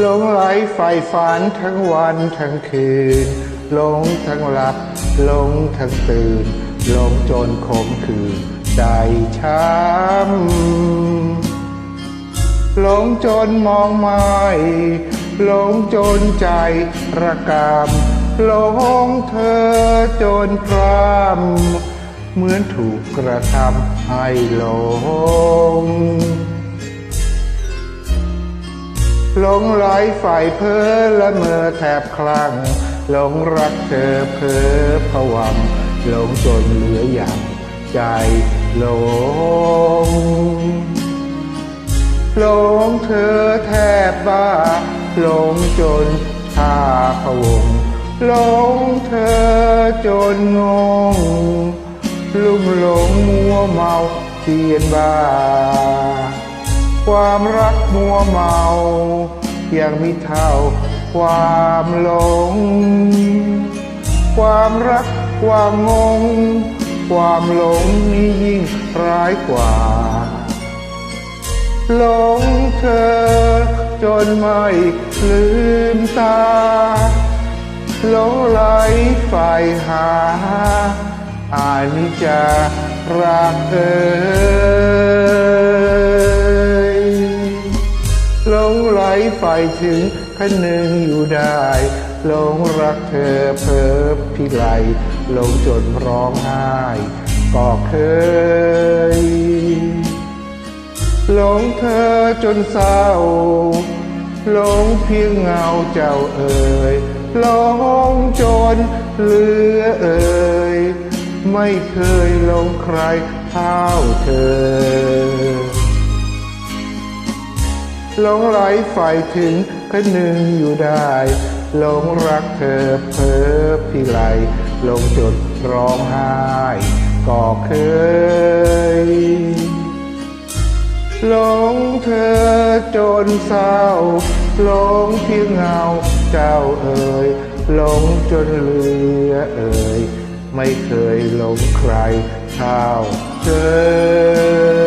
หลงไหลไฟฝันทั้งวันทั้งคืนหลงทั้งหลับหลงทั้งตื่นหลงจนขมคืนใจช้ำหลงจนมองไม่หลงจนใจระกำหลงเธอจนพรำเหมือนถูกกระทำให้หลง หลงไหลฝ่ายเพ้อละเมอแทบคลั่งหลงรักเธอเพ้อผวังหลงจนเหลืออย่างใจหลงหลงเธอแทบบ้าหลงจนชาพะวงหลงเธอจนงงลุ่มหลงมัวเมาเทียนบ้า ความรักมัวเมายังมีเท่าความหลง ความรักความงง ความหลงนี่ยิ่งร้ายกว่า หลงเธอจนไม่ลืมตาหลงไหลไฟหาอานิจจารักเธอ งไหลไฟถึงขนึงอยู่ได้หลงรักเธอเพ้อพิไลหลงจนร้องไห้ก็เคยหลงเธอจนเศร้าหลงเพียงเงาเจ้าเอ่ยหลงจนเหลือเอ่ยไม่เคยหลงใครเท่าเธอ หลงไหลไฟถึงกระนึงอยู่ได้หลงรักเธอเพ้อพิไลหลงจนร้องไห้ก็เคยหลงเธอจนเศร้าหลงเพียงเงาเจ้าเอ่ยหลงจนเลือเอ่ยไม่เคยหลงใครเท่าเธอ